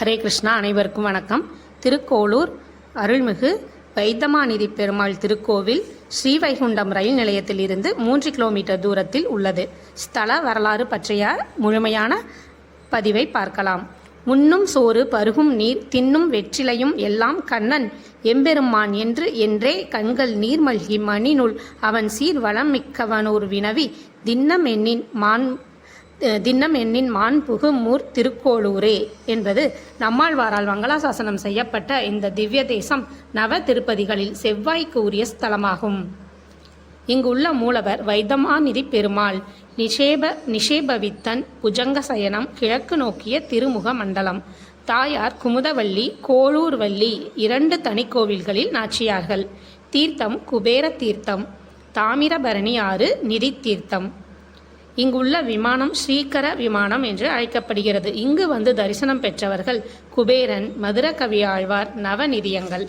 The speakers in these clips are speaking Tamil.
ஹரே கிருஷ்ணா அனைவருக்கும் வணக்கம். திருக்கோளூர் அருள்மிகு வைத்தமாநிதி பெருமாள் திருக்கோவில் ஸ்ரீவைகுண்டம் ரயில் நிலையத்தில் இருந்து மூன்று கிலோமீட்டர் தூரத்தில் உள்ளது. ஸ்தல வரலாறு பற்றிய முழுமையான பதிவை பார்க்கலாம். உண்ணும் சோறு பருகும் நீர் தின்னும் வெற்றிலையும் எல்லாம் கண்ணன் எம்பெருமான் என்று என்றே கண்கள் நீர்மல்கி மணினுள் அவன் சீர் வளம் மிக்கவனூர் வினவி தின்னம் எண்ணின் மான் தின்னம் எண்ணின் மாண்புகு மூர் திருக்கோளூரே என்பது நம்மாழ்வாரால் மங்களாசாசனம் செய்யப்பட்ட இந்த திவ்ய தேசம் நவ திருப்பதிகளில் செவ்வாய்க்கு உரிய ஸ்தலமாகும். இங்குள்ள மூலவர் வைத்தமாநிதி பெருமாள் நிஷேப நிஷேபவித்தன் புஜங்க சயனம் கிழக்கு நோக்கிய திருமுக மண்டலம் தாயார் குமுதவள்ளி கோளூர்வள்ளி இரண்டு தனிக்கோவில்களில் நாச்சியார்கள். தீர்த்தம் குபேர தீர்த்தம் தாமிரபரணி ஆறு நிதி தீர்த்தம். இங்குள்ள விமானம் ஸ்ரீகர விமானம் என்று அழைக்கப்படுகிறது. இங்கு வந்து தரிசனம் பெற்றவர்கள் குபேரன் மதுரகவி ஆழ்வார் நவநிதியங்கள்.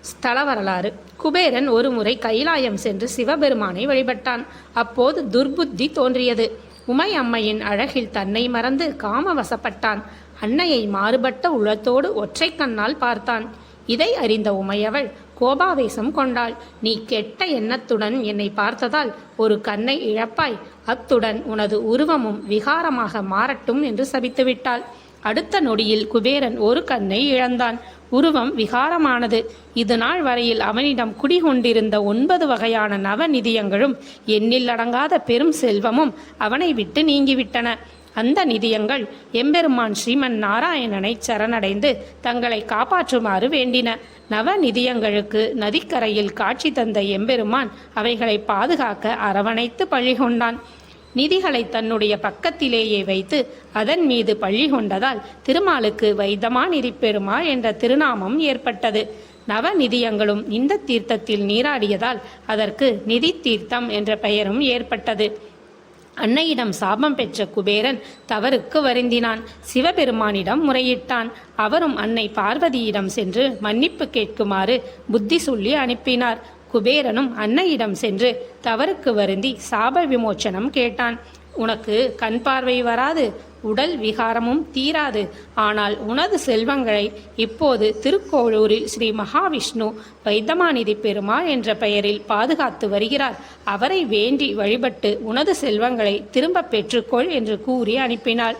ஸ்தல வரலாறு. குபேரன் ஒருமுறை கைலாயம் சென்று சிவபெருமானை வழிபட்டான். அப்போது துர்புத்தி தோன்றியது. உமை அம்மையின் அழகில் தன்னை மறந்து காம வசப்பட்டான் அன்னையை மாறுபட்ட உளத்தோடு ஒற்றை கண்ணால் பார்த்தான். இதை அறிந்த உமையவள் கோபாவேசம் கொண்டாள். நீ கெட்ட எண்ணத்துடன் என்னை பார்த்ததால் ஒரு கண்ணை இழப்பாய். அத்துடன் உனது உருவமும் விகாரமாக மாறட்டும் என்று சபித்துவிட்டாள் அடுத்த நொடியில் குபேரன் ஒரு கண்ணை இழந்தான். உருவம் விகாரமானது. இது நாள் வரையில் அவனிடம் குடிகொண்டிருந்த ஒன்பது வகையான நவநிதியங்களும் எண்ணில் அடங்காத பெரும் செல்வமும் அவனை விட்டு நீங்கிவிட்டன. அந்த நிதியங்கள் எம்பெருமான் ஸ்ரீமன் நாராயணனை சரணடைந்து தங்களை காப்பாற்றுமாறு வேண்டின. நவ நிதியங்களுக்கு நதிக்கரையில் காட்சி தந்த எம்பெருமான் அவைகளை பாதுகாக்க அரவணைத்து பழிகொண்டான் நிதிகளை தன்னுடைய பக்கத்திலேயே வைத்து அதன் மீது பள்ளி கொண்டதால் திருமாலுக்கு வைத்தமாநிதி பெருமாள் என்ற திருநாமம் ஏற்பட்டது. நவ நிதியங்களும் இந்த தீர்த்தத்தில் நீராடியதால் அதற்கு நிதி தீர்த்தம் என்ற பெயரும் ஏற்பட்டது. அன்னையிடம் சாபம் பெற்ற குபேரன் தவறுக்கு வருந்தினான். சிவபெருமானிடம் முறையிட்டான். அவரும் அன்னை பார்வதியிடம் சென்று மன்னிப்பு கேட்குமாறு புத்தி சொல்லி அனுப்பினார். குபேரனும் அன்னையிடம் சென்று தவறுக்கு வருந்தி சாப விமோச்சனம் கேட்டான். உனக்கு கண் பார்வை வராது உடல் விகாரமும் தீராது. ஆனால் உனது செல்வங்களை இப்போது திருக்கோளூரில் ஸ்ரீ மகாவிஷ்ணு வைத்தமாநிதி பெருமாள் என்ற பெயரில் பாதுகாத்து வருகிறார். அவரை வேண்டி வழிபட்டு உனது செல்வங்களை திரும்ப பெற்றுக்கொள் என்று கூறி அனுப்பினாள்.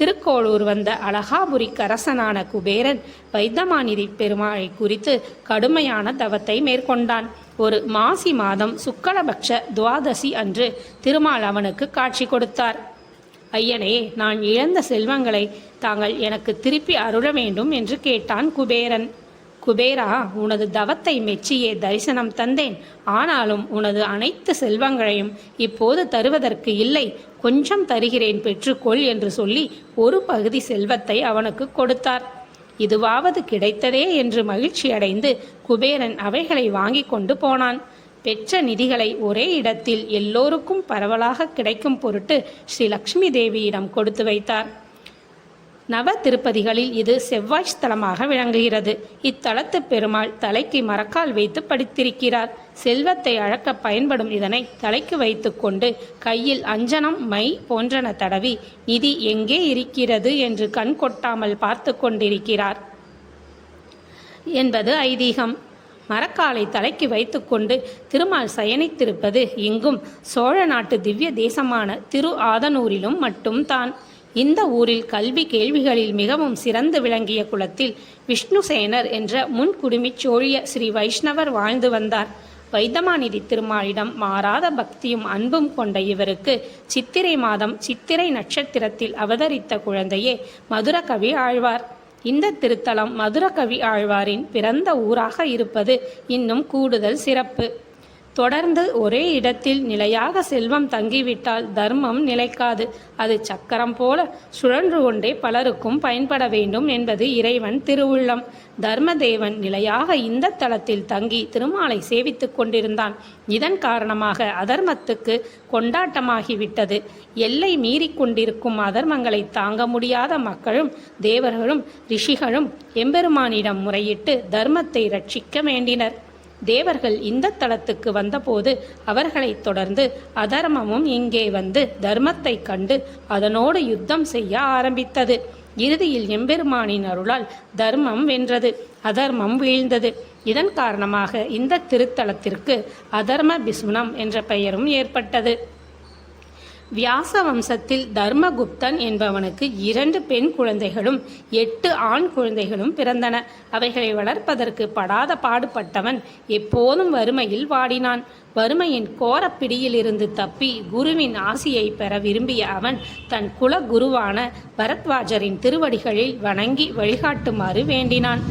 திருக்கோளூர் வந்த அழகாபுரிக்கு அரசனான குபேரன் வைத்தமாநிதி பெருமாளை குறித்து கடுமையான தவத்தை மேற்கொண்டான். ஒரு மாசி மாதம் சுக்கலபக்ஷ துவாதசி அன்று திருமால் அவனுக்கு காட்சி கொடுத்தார். ஐயனே நான் இழந்த செல்வங்களை தாங்கள் எனக்கு திருப்பி அருள வேண்டும் என்று கேட்டான் குபேரன். குபேரா உனது தவத்தை மெச்சியே தரிசனம் தந்தேன். ஆனாலும் உனது அனைத்து செல்வங்களையும் இப்போது தருவதற்கு இல்லை. கொஞ்சம் தருகிறேன் பெற்றுக்கொள் என்று சொல்லி ஒரு பகுதி செல்வத்தை அவனுக்கு கொடுத்தார். இதுவாவது கிடைத்ததே என்று மகிழ்ச்சியடைந்து குபேரன் அவைகளை வாங்கி கொண்டு போனான். பெற்ற நிதிகளை ஒரே இடத்தில் எல்லோருக்கும் பரவலாக கிடைக்கும் பொருட்டு ஸ்ரீ லக்ஷ்மி தேவியிடம் கொடுத்து வைத்தார். நவ திருப்பதிகளில் இது செவ்வாய் ஸ்தலமாக விளங்குகிறது. இத்தலத்து பெருமாள் தலைக்கு மரக்கால் வைத்து படித்திருக்கிறார். செல்வத்தை அழக்க பயன்படும் இதனை தலைக்கு வைத்துக்கொண்டு கையில் அஞ்சனம் மை போன்றன தடவி நிதி எங்கே இருக்கிறது? என்று கண் கொட்டாமல் பார்த்து கொண்டிருக்கிறார். என்பது ஐதீகம். மரக்காலை தலைக்கு வைத்துக்கொண்டு திருமால் சயனித்திருப்பது இங்கும் சோழ நாட்டு திவ்ய தேசமான திரு ஆதனூரிலும் மட்டும்தான். இந்த ஊரில் கல்வி கேள்விகளில் மிகவும் சிறந்து விளங்கிய குலத்தில் விஷ்ணுசேனர் என்ற முன்குடுமிச் சோழிய ஸ்ரீ வைஷ்ணவர் வாழ்ந்து வந்தார். வைத்தமாநிதி திருமாலிடம் மாறாத பக்தியும் அன்பும் கொண்ட இவருக்கு சித்திரை மாதம் சித்திரை நட்சத்திரத்தில் அவதரித்த குழந்தையே மதுரகவி ஆழ்வார். இந்த திருத்தலம் மதுரகவி ஆழ்வாரின் பிறந்த ஊராக இருப்பது இன்னும் கூடுதல் சிறப்பு. தொடர்ந்து ஒரே இடத்தில் நிலையாக செல்வம் தங்கிவிட்டால் தர்மம் நிலைக்காது. அது சக்கரம் போல சுழன்று கொண்டே பலருக்கும் பயன்பட வேண்டும் என்பது இறைவன் திருவுள்ளம். தர்மதேவன் நிலையாக இந்த தளத்தில் தங்கி திருமாலை சேவித்துக் கொண்டிருந்தான். இதன் காரணமாக அதர்மத்துக்கு கொண்டாட்டமாகிவிட்டது. எல்லை மீறிக்கொண்டிருக்கும் அதர்மங்களை தாங்க முடியாத மக்களும் தேவர்களும் ரிஷிகளும் எம்பெருமானிடம் முறையிட்டு தர்மத்தை ரட்சிக்க வேண்டினர். தேவர்கள் இந்த தலத்துக்கு வந்தபோது அவர்களைத் தொடர்ந்து அதர்மமும் இங்கே வந்து தர்மத்தை கண்டு அதனோடு யுத்தம் செய்ய ஆரம்பித்தது. இறுதியில் எம்பெருமானின் அருளால் தர்மம் வென்றது. அதர்மம் வீழ்ந்தது. இதன் காரணமாக இந்த திருத்தலத்திற்கு அதர்ம பிஸ்மனம் என்ற பெயரும் ஏற்பட்டது. வியாச வம்சத்தில் தர்மகுப்தன் என்பவனுக்கு இரண்டு பெண் குழந்தைகளும் எட்டு ஆண் குழந்தைகளும் பிறந்தன. அவைகளை வளர்ப்பதற்கு படாத பாடுபட்டவன் எப்போதும் வறுமையில் வாடினான். வறுமையின் கோரப்பிடியிலிருந்து தப்பி குருவின் ஆசியை பெற விரும்பிய அவன் தன் குல குருவான பரத்வாஜரின் திருவடிகளில் வணங்கி வழிகாட்டுமாறு வேண்டினான்.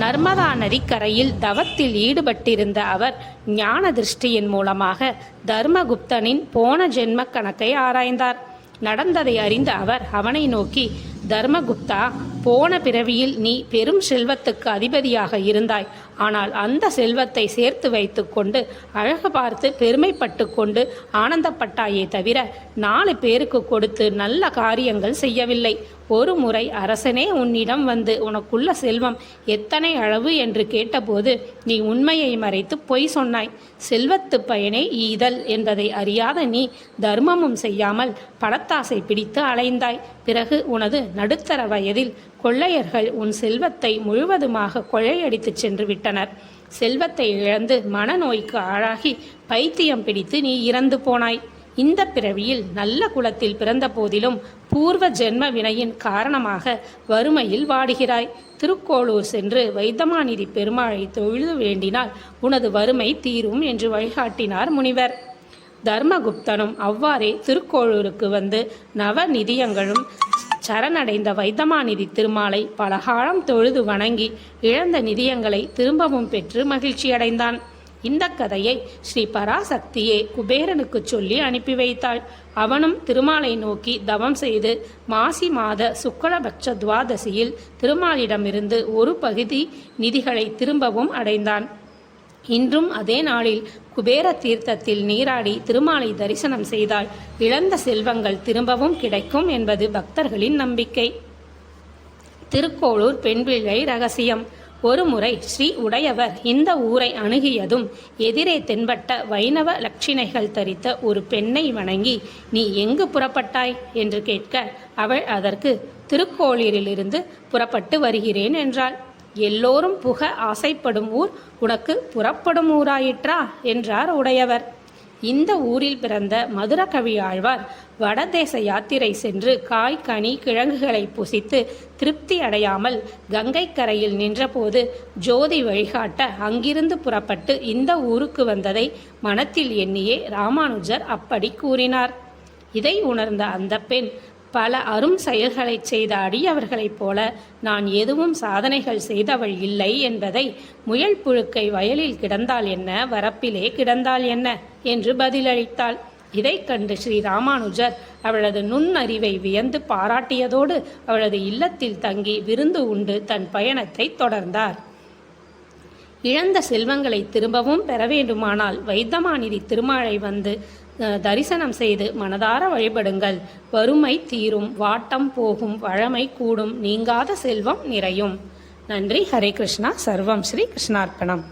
நர்மதா நதிக்கரையில் தவத்தில் ஈடுபட்டிருந்த அவர் ஞான திருஷ்டியின் மூலமாக தர்மகுப்தனின் போன ஜென்ம கணக்கை ஆராய்ந்தார். நடந்ததை அறிந்த அவர் அவனை நோக்கி தர்மகுப்தா போன பிறவியில் நீ பெரும் செல்வத்துக்கு அதிபதியாக இருந்தாய். ஆனால் அந்த செல்வத்தை சேர்த்து வைத்துக்கொண்டு அழகு பார்த்து பெருமைப்பட்டு கொண்டு ஆனந்தப்பட்டாயே தவிர நாலு பேருக்கு கொடுத்து நல்ல காரியங்கள் செய்யவில்லை. ஒரு முறை அரசனே உன்னிடம் வந்து உனக்குள்ள செல்வம் எத்தனை அளவு? என்று கேட்டபோது நீ உண்மையை மறைத்து பொய் சொன்னாய். செல்வத்து பயனே ஈதல் என்பதை அறியாத நீ தர்மமும் செய்யாமல் பணத்தாசை பிடித்து அலைந்தாய். பிறகு உனது நடுத்தர வயதில் கொள்ளையர்கள் உன் செல்வத்தை முழுவதுமாக கொள்ளையடித்துச் சென்று விட்டனர் செல்வத்தை இழந்து மனநோய்க்கு ஆளாகி பைத்தியம் பிடித்து நீ இறந்து போனாய். இந்த பிறவியில் நல்ல குலத்தில் பிறந்த போதிலும் பூர்வ ஜென்ம வினையின் காரணமாக வறுமையில் வாடுகிறாய். திருக்கோளூர் சென்று வைத்தமாநிதி பெருமாளை தொழுது வேண்டினால் உனது வறுமை தீரும் என்று வழிகாட்டினார் முனிவர். தர்மகுப்தனும் அவ்வாறே திருக்கோளூருக்கு வந்து நவநிதியங்களும் சரணடைந்த வைத்தமாநிதி திருமாலை பலகாலம் தொழுது வணங்கி இழந்த நிதியங்களை திரும்பவும் பெற்று மகிழ்ச்சியடைந்தான். இந்த கதையை ஸ்ரீ பராசக்தியே குபேரனுக்கு சொல்லி அனுப்பி வைத்தாள். அவனும் திருமாலை நோக்கி தவம் செய்து மாசி மாத சுக்லபட்ச துவாதசியில் திருமாலிடமிருந்து ஒரு பகுதி நிதிகளை திரும்பவும் அடைந்தான். இன்றும் அதே நாளில் குபேர தீர்த்தத்தில் நீராடி திருமாலை தரிசனம் செய்தால் இழந்த செல்வங்கள் திரும்பவும் கிடைக்கும் என்பது பக்தர்களின் நம்பிக்கை. திருக்கோளூர் பெண்பிள்ளை ரகசியம். ஒருமுறை ஸ்ரீ உடையவர் இந்த ஊரை அணுகியதும் எதிரே தென்பட்ட வைணவ லட்சிணைகள் தரித்த ஒரு பெண்ணை வணங்கி நீ எங்கு புறப்பட்டாய்? என்று கேட்க அவள் அதற்கு திருக்கோளூரிலிருந்து புறப்பட்டு வருகிறேன் என்றாள். எல்லோரும் புக ஆசைப்படும் ஊர் உனக்கு புறப்படும் ஊராயிற்றா? என்றார் உடையவர். இந்த ஊரில் பிறந்த மதுரகவி ஆழ்வார் வடதேச யாத்திரை சென்று காய் கனி கிழங்குகளை புசித்து திருப்தி அடையாமல் கங்கை கரையில் நின்றபோது ஜோதி வழிகாட்ட அங்கிருந்து புறப்பட்டு இந்த ஊருக்கு வந்ததை மனத்தில் எண்ணியே ராமானுஜர் அப்படி கூறினார். இதை உணர்ந்த அந்த பெண் பல அரும் செயல்களைச் செய்த அடியவர்களைப் போல நான் எதுவும் சாதனைகள் செய்தவள் இல்லை என்பதை முயல் புழுக்கை வயலில் கிடந்தால் என்ன வரப்பிலே கிடந்தால் என்ன என்று பதிலளித்தாள். இதைக் கண்டு ஸ்ரீ ராமானுஜர் அவளது நுண்ணறிவை வியந்து பாராட்டியதோடு அவளது இல்லத்தில் தங்கி விருந்து உண்டு தன் பயணத்தை தொடர்ந்தார். இழந்த செல்வங்களை திரும்பவும் பெற வேண்டுமானால் வைத்தமாநிதி திருமாலை வந்து தரிசனம் செய்து மனதார வழிபடுங்கள். வறுமை தீரும் வாட்டம் போகும் வழமை கூடும் நீங்காத செல்வம் நிறையும். நன்றி. ஹரே கிருஷ்ணா. சர்வம் ஸ்ரீ கிருஷ்ணார்ப்பணம்.